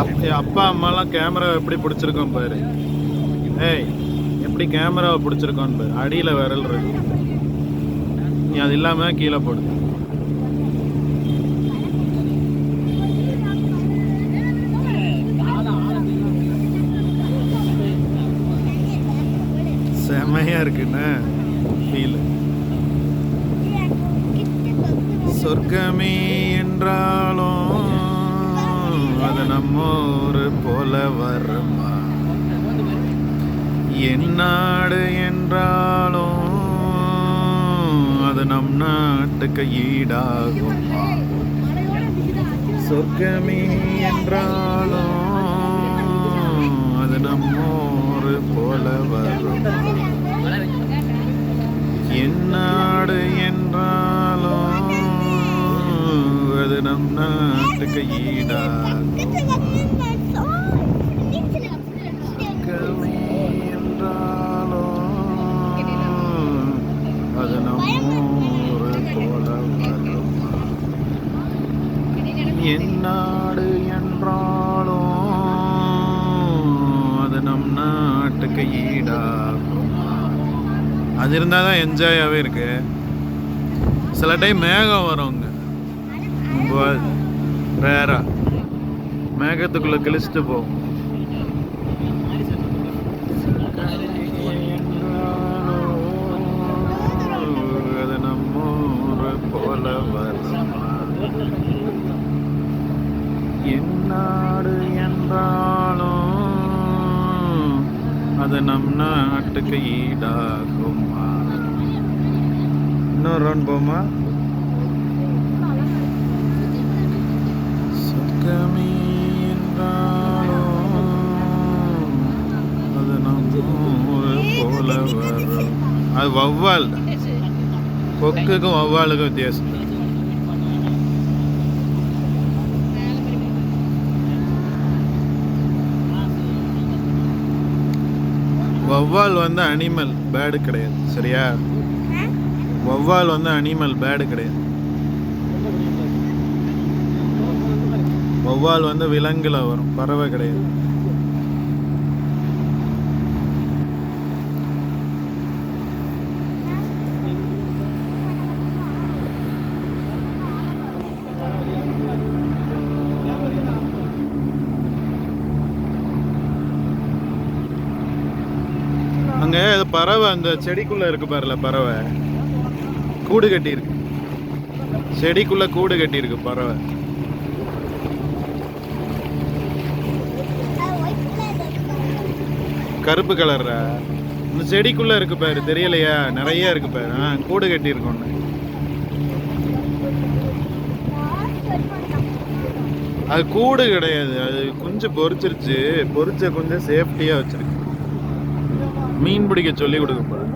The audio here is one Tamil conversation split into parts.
அப்பா அம்மாலாம் கேமரா எப்படி பிடிச்சிருக்கோம் பாரு. ஏய் எப்படி கேமராவை பிடிச்சிருக்கோன்னு பாரு. அடியில் விரல் இருக்கு. நீ அது இல்லாமல் கீழே போடு. செமையா இருக்குண்ணே ஃபீல் சொர்க்கமே என்றாலும் அது நம்ம போல வருமா? என் நாடு என்றாலும் அது நம் நாட்டுக்கு ஈடாகும்? சொர்க்கமே என்றாலும் அது நம்ம போல வரும்? என் நாடு என்றாலும் அது நம் நாட்டுக்கு ஈடாகும் கமே என்றாலும் அது நம்மூரு போல வருமா என் நாடு என்றாலும் அது நம் நாட்டுக்கு ஈடாகும் அது இருந்தால் தான் என்ஜாயாகவே இருக்கு. சில டைம் மேகம் வருங்க ரேரா மேகத்துக்குள்ளே கிழிச்சிட்டு போகும். நாட்டுக்கு ஈடாகுமா இன்னொரு ரவுண்ட் போமா? சொர்க்கமே என்றாலும் அது நம்ம போல வரும். அது வௌவால். கொக்குக்கும் வௌவாலுக்கும் வித்தியாசம். வௌவால் வந்து அனிமல் பேடு கிடையாது. சரியா? வௌவால் வந்து அனிமல் பேடு கிடையாது. வௌவால் வந்து விலங்குல வரும். பறவை கிடையாது அங்க இது பறவை அந்த செடிக்குள்ளே இருக்கு பாருல பறவை. கூடு கட்டியிருக்கு செடிக்குள்ளே கூடு கட்டியிருக்கு பறவை. கருப்பு கலர் இந்த செடிக்குள்ள இருக்கு பாரு தெரியலையா? நிறைய இருக்கு பாரு. ஆ, கூடு கட்டி இருக்கு அது கூடு கிடையாது. அது குஞ்சு பொறிச்சிருச்சு. பொரிச்ச கொஞ்சம் சேஃப்டியா வச்சிருக்கு. மீன் பிடிக்க சொல்லி கொடுக்க போறேன்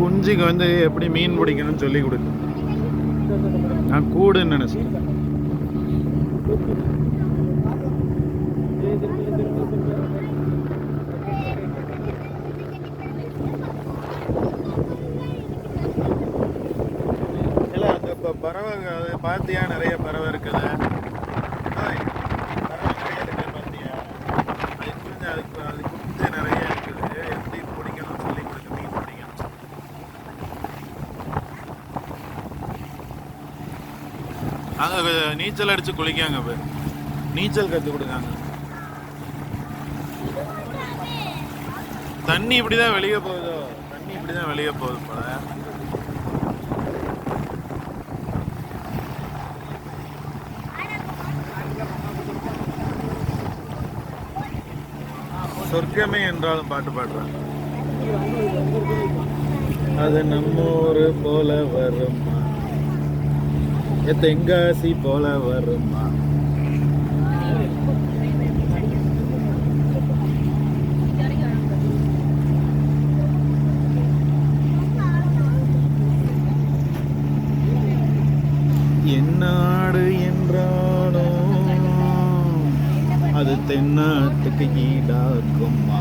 குஞ்சுக்கு வந்து எப்படி மீன் பிடிக்கணும்னு சொல்லி கொடுக்கும் நான் கூடுன்னு நினைச்சேன். பறவை பார்த்தியா? நிறைய பறவை இருக்குது. அங்கே நீச்சல் அடித்து குளிக்காங்க பேர். நீச்சல் கற்றுக் கொடுக்காங்க. தண்ணி இப்படி தான் வெளியே போகுதோ? தண்ணி இப்படி தான் வெளியே போகுது போல. சொர்க்கமே என்றாலும் பாட்டு பாடுறாங்க. அது நம்ம ஊரு போல வருமா? தெங்காசி தென்காசி போல வருமா? என்னாடு என்றானோ அது தென்னாட்டுக்கு ஈடாக்குமா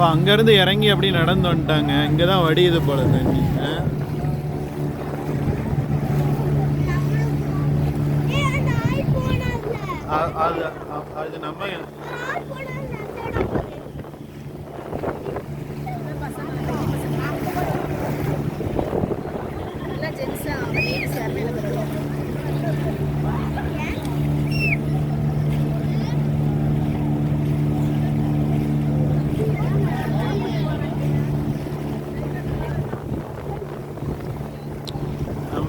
இப்போ அங்கேருந்து இறங்கி அப்படி நடந்து வந்துட்டாங்க. இங்கே தான் வடியுது போல தண்ணி அது அது நம்ம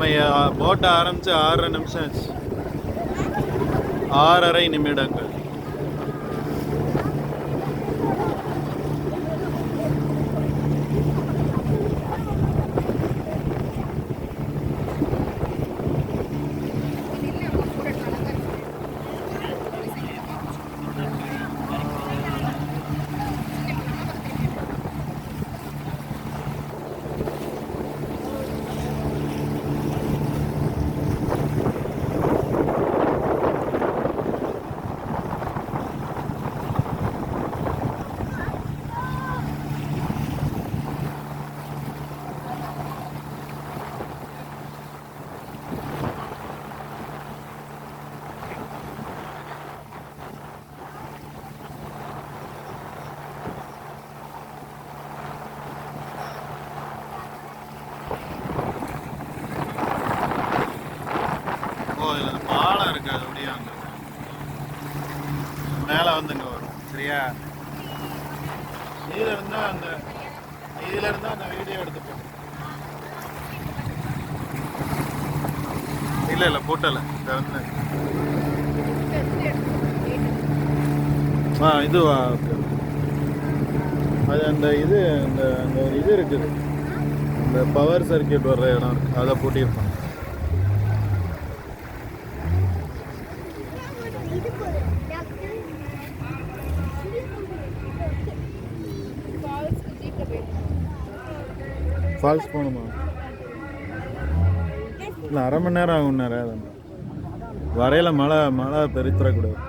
நம்ம போட்டை ஆரம்பித்து ஆறரை நிமிஷம் ஆச்சு. ஆறரை நிமிடங்கள் ஓ இதில் பாலம் இருக்கு அது அப்படியே அங்கே மேலே வந்து இங்கே வரும் சரியா இதுல இருந்தா அந்த இதுல இருந்தா அந்த வீடியோ எடுத்துப்போம் இல்ல இல்ல போட்டல திறந்து ஆ இதுவா ஓகே அது அந்த இது அந்த அந்த ஒரு இது இருக்குது. அந்த பவர் சர்க்கியூட் வர்ற இடம் இருக்கு. அதை பூட்டியிருப்பாங்க. ஃபால்ஸ் போகணுமா? இல்லை அரை மணி நேரம் ஆகும் நேரம் வரையில மழை மழை பெருத்துறக்கூடாது.